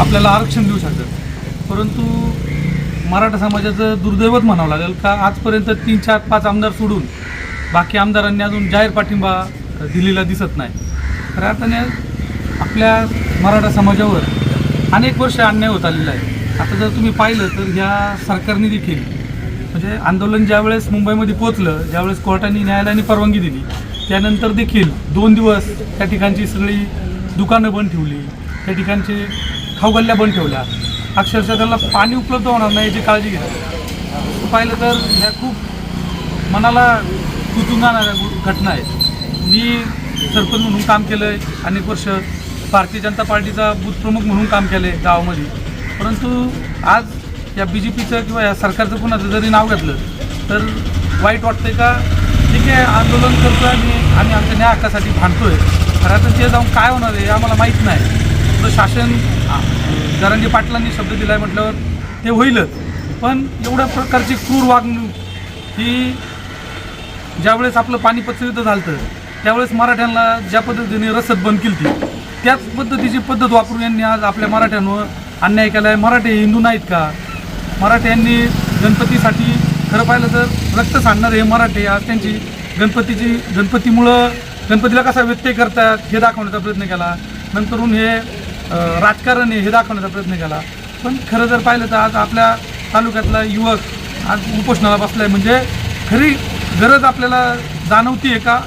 आपल्याला आरक्षण देऊ शकतात. परंतु मराठा समाजाचं दुर्दैवच म्हणावं लागेल का? आजपर्यंत तीन चार पाच आमदार सोडून बाकी आमदारांनी अजून जाहीर पाठिंबा दिलेला दिसत नाही. तर अर्थाने आपल्या मराठा समाजावर अनेक वर्ष अन्याय होत आलेला आहे. आता जर तुम्ही पाहिलं तर ह्या सरकारने देखील म्हणजे आंदोलन ज्यावेळेस मुंबईमध्ये पोचलं ज्यावेळेस कोर्टाने न्यायालयाने परवानगी दिली त्यानंतर देखील दोन दिवस त्या ठिकाणची सगळी दुकानं बंद ठेवली त्या ठिकाणचे खाऊगल्ल्या बंद ठेवल्या. अक्षरशः त्याला पाणी उपलब्ध होणार नाही याची काळजी घेतली पाहिलं तर ह्या खूप मनाला कुचून जाणाऱ्या घटना आहेत. मी सरपंच म्हणून काम केलं आहे अनेक वर्ष भारतीय जनता पार्टीचा बूथ प्रमुख म्हणून काम केलं आहे गावामध्ये. परंतु आज या बी जे पीचं किंवा या सरकारचं कुणाचं जरी नाव घेतलं तर वाईट वाटतंय का? ठीक आहे आंदोलन करतो आणि आम्ही आमच्या न्याय हक्कासाठी भांडतोय. तर आता ते जाऊन काय होणार आहे आम्हाला माहीत नाही. तर शासन जरांजी पाटलांनी शब्द दिला आहे म्हटल्यावर ते होईलच पण एवढ्या प्रकारची क्रूर वागणूक ही ज्यावेळेस आपलं पानिपतचं युद्ध झालं त्यावेळेस मराठ्यांना ज्या पद्धतीने रसद बंद केली होती त्याच पद्धतीची पद्धत वापरून यांनी आज आपल्या मराठ्यांवर अन्याय केला आहे मराठे हिंदू नाहीत का? मराठ्यांनी गणपतीसाठी खरं पाहिलं तर रक्त सांडणारे हे मराठे आज त्यांची गणपतीची गणपतीमुळं गणपतीला कसा व्यत्यय करतात हे दाखवण्याचा प्रयत्न केला. नंतरून हे राजकारण आहे हे दाखवण्याचा प्रयत्न केला. पण खरं जर पाहिलं तर आज आपल्या तालुक्यातला युवक आज उपोषणाला बसला आहे म्हणजे खरी गरज आपल्याला जाणवती आहे का?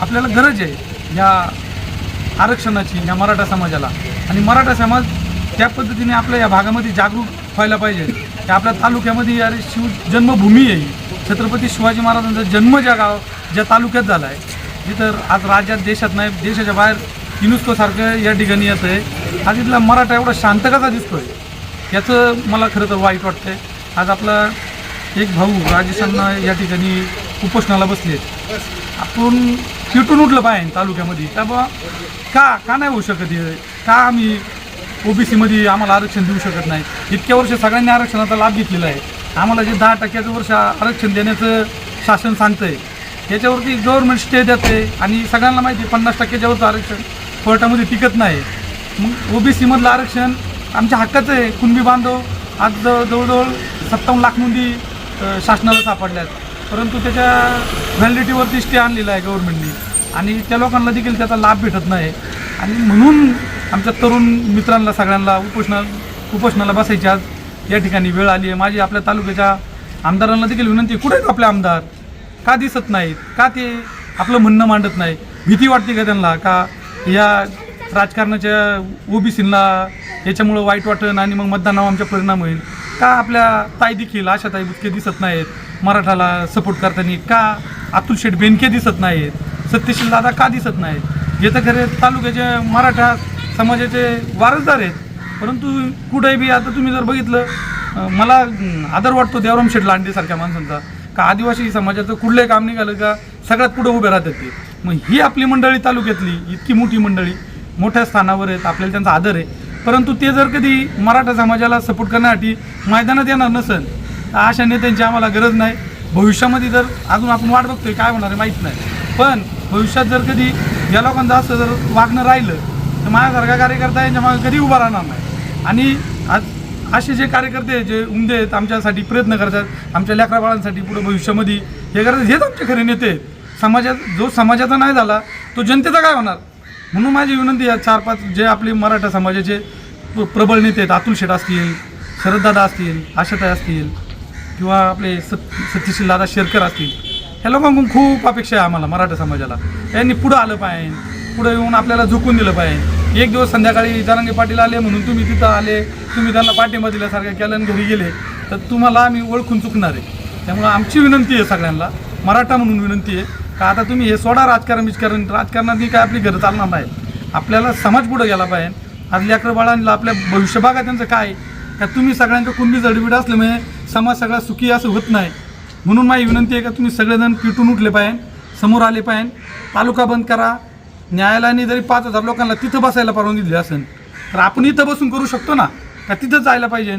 आपल्याला गरज आहे या आरक्षणाची या मराठा समाजाला. आणि मराठा समाज त्या पद्धतीने आपल्या या भागामध्ये जागरूक व्हायला पाहिजे. की आपल्या तालुक्यामध्ये अरे शिव जन्मभूमी आहे. छत्रपती शिवाजी महाराजांचा जन्म ज्या गाव ज्या तालुक्यात झाला आहे जिथं आज राज्यात देशात नाही देशाच्या बाहेर युनेस्कोसारखं या ठिकाणी येतं आहे. आज इथला मराठा एवढा शांत कसा दिसतोय याचं मला खरं तर वाईट वाटतंय. आज आपला एक भाऊ राजेशांना या ठिकाणी उपोषणाला बसले आपण चिटून उठलं पाहिजे तालुक्यामध्ये. का बा का का नाही होऊ शकत हे? का आम्ही ओबीसीमध्ये आम्हाला आरक्षण देऊ शकत नाही? इतक्या वर्ष सगळ्यांनी आरक्षणाचा लाभ घेतलेला आहे. आम्हाला जे दहा टक्क्याचं वर्ष आरक्षण देण्याचं शासन सांगतंय याच्यावरती गव्हर्नमेंट स्टे देते आणि सगळ्यांना माहिती आहे पन्नास टक्क्याच्यावरचं आरक्षण कोर्टामध्ये टिकत नाही. मग ओबीसीमधलं आरक्षण आमच्या हक्काचं आहे. कुणबी बांधव आज जवळ जवळजवळ सत्तावन्न लाख नोंदी शासनाला शासनाला सापडल्यात परंतु त्याच्या व्हॅलिडिटीवरती स्टे आणलेला आहे गव्हर्नमेंटनी आणि त्या लोकांना देखील त्याचा लाभ भेटत नाही. आणि म्हणून आमच्या तरुण मित्रांना सगळ्यांना उपोषणा उपोषणाला बसायची आज या ठिकाणी वेळ आली आहे. माझी आपल्या तालुक्याच्या आमदारांना देखील विनंती कुठे आहेत आपले आमदार? का दिसत नाहीत? का ते आपलं म्हणणं मांडत नाही भीती वाटते का त्यांना? का या राजकारणाच्या ओबीसींना याच्यामुळं वाईट वाटन आणि मग मतदानावर आमच्या परिणाम होईल. का आपल्या ताई देखील आशा ताई बुतके दिसत नाहीत मराठाला सपोर्ट करताना का अतुल शेठ बेनके दिसत नाहीत सत्यशील दादा का दिसत नाहीत? जे तर खरे तालुक्याचे मराठा समाजाचे वारसदार आहेत परंतु कुठेही बी आता तुम्ही जर बघितलं मला आदर वाटतो देवराम शेठ लांडेसारख्या माणसांचा का आदिवासी समाजाचं कुठलंही काम निघालं का सगळ्यात पुढे उभे राहतात ते. मग ही आपली मंडळी तालुक्यातली इतकी मोठी मंडळी मोठ्या स्थानावर आहेत आपल्याला त्यांचा आदर आहे. परंतु ते जर कधी मराठा समाजाला सपोर्ट करण्यासाठी मैदानात येणार नसेल तर अशा नेत्यांची आम्हाला गरज नाही. भविष्यामध्ये जर अजून आपण वाट बघतोय काय होणार आहे माहीत नाही. पण भविष्यात जर कधी या लोकांचं असं जर वागणं राहिलं तर माझ्यासारखा कार्यकर्ता यांच्या मागे कधी उभा राहणार नाही. आणि आज असे जे कार्यकर्ते आहेत, जे उमदे आहेत आमच्यासाठी प्रयत्न करतात आमच्या लेकरा बाळांसाठी पुढे भविष्यामध्ये हे करतात. हेच आमचे खरे नेते समाजात जो समाजाचा नाही झाला तो जनतेचा काय होणार? म्हणून माझी विनंती आहे चार पाच जे आपले मराठा समाजाचे प्रबळ नेते आहेत अतुल शेठ असतील शरददादा असतील आशाताई असतील किंवा आपले सत सत्यशील दादा शेरकर असतील ह्या लोकांकडून खूप अपेक्षा आहे आम्हाला मराठा समाजाला. यांनी पुढं आलं पाहिजे पुढं येऊन आपल्याला झुकून दिलं पाहिजे. एक दिवस संध्याकाळी जारांगे पाटील आले म्हणून तुम्ही तिथं आले तुम्ही त्यांना पाठिंबा दिल्यासारखं केलं आणि घरी गेले तर तुम्हाला आम्ही ओळखून चुकणार आहे. त्यामुळं आमची विनंती आहे सगळ्यांना मराठा म्हणून विनंती आहे का आता तुम्ही हे सोडा राजकारण बिजकारण. राजकारणात काय आपली घरं चालणार नाही आपल्याला समाज पुढे गेला पाहिजे. आज लेकरं बाळांना आपल्या भविष्य बघा त्यांचं काय. का तुम्ही सगळ्यांचं कुंडी जडबीड असल्यामुळे म्हणजे समाज सगळा सुखी असं होत नाही. म्हणून माझी विनंती आहे का तुम्ही सगळेजण पिटून उठले पाहिजे समोर आले पाहिजे. तालुका बंद करा. न्यायालयाने जरी पाच हजार लोकांना तिथं बसायला परवानगी दिली असेल तर आपण इथं बसून करू शकतो ना? का तिथं जायला पाहिजे?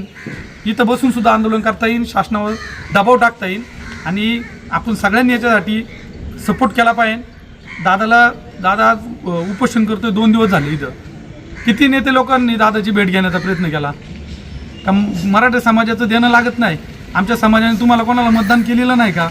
इथं बसून सुद्धा आंदोलन करता येईल शासनावर दबाव टाकता येईल. आणि आपण सगळ्यांनी याच्यासाठी सपोर्ट केला पाहिजे. दादाला दादा उपोषण करतोय दोन दिवस झाले इथं. किती नेते लोकांनी दादाची भेट घेण्याचा प्रयत्न केला? का मराठा समाजाचं देणं लागत नाही. आमच्या समाजाने तुम्हाला कोणाला मतदान केलेलं नाही का?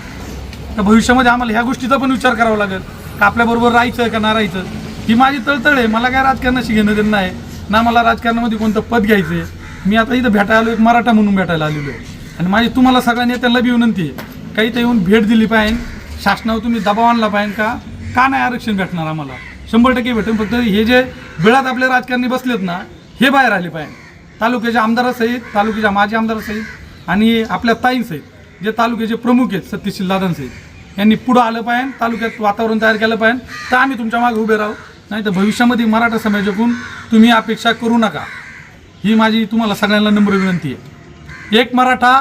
तर भविष्यामध्ये आम्हाला ह्या गोष्टीचा पण विचार करावा लागेल? का आपल्याबरोबर राहायचं का ना राहायचं? ही माझी तळतळ आहे. मला काय राजकारणाशी घेणं देणं नाही. ना मला राजकारणामध्ये कोणतं पद घ्यायचं आहे मी आता इथं भेटायला आलो एक मराठा म्हणून भेटायला आलेलो आहे. आणि माझी तुम्हाला सगळ्या नेत्यांना बी विनंती आहे. काही तर येऊन भेट दिली पाहिजे. शासनावर तुम्ही दबाव आणला पाहिजे का? का नाही आरक्षण भेटणार आम्हाला? शंभर टक्के भेटून फक्त हे जे वेळात आपले राजकारणी बसलेत ना हे बाहेर आले पाहिजे. तालुक्याच्या आमदारासहित तालुक्याच्या माजी आमदारासहित आणि आपल्या ताईंसहित जे तालुक्याचे प्रमुख आहेत सत्यशील दादांसहित यांनी पुढं आलं पाहिजे तालुक्यात वातावरण तयार केलं पाहिजे. तर आम्ही तुमच्या मागे उभे राहू. नाही तर भविष्यामध्ये मराठा समाजाकडून तुम्ही अपेक्षा करू नका. ही माझी तुम्हाला सगळ्यांना नम्र विनंती आहे. एक मराठा.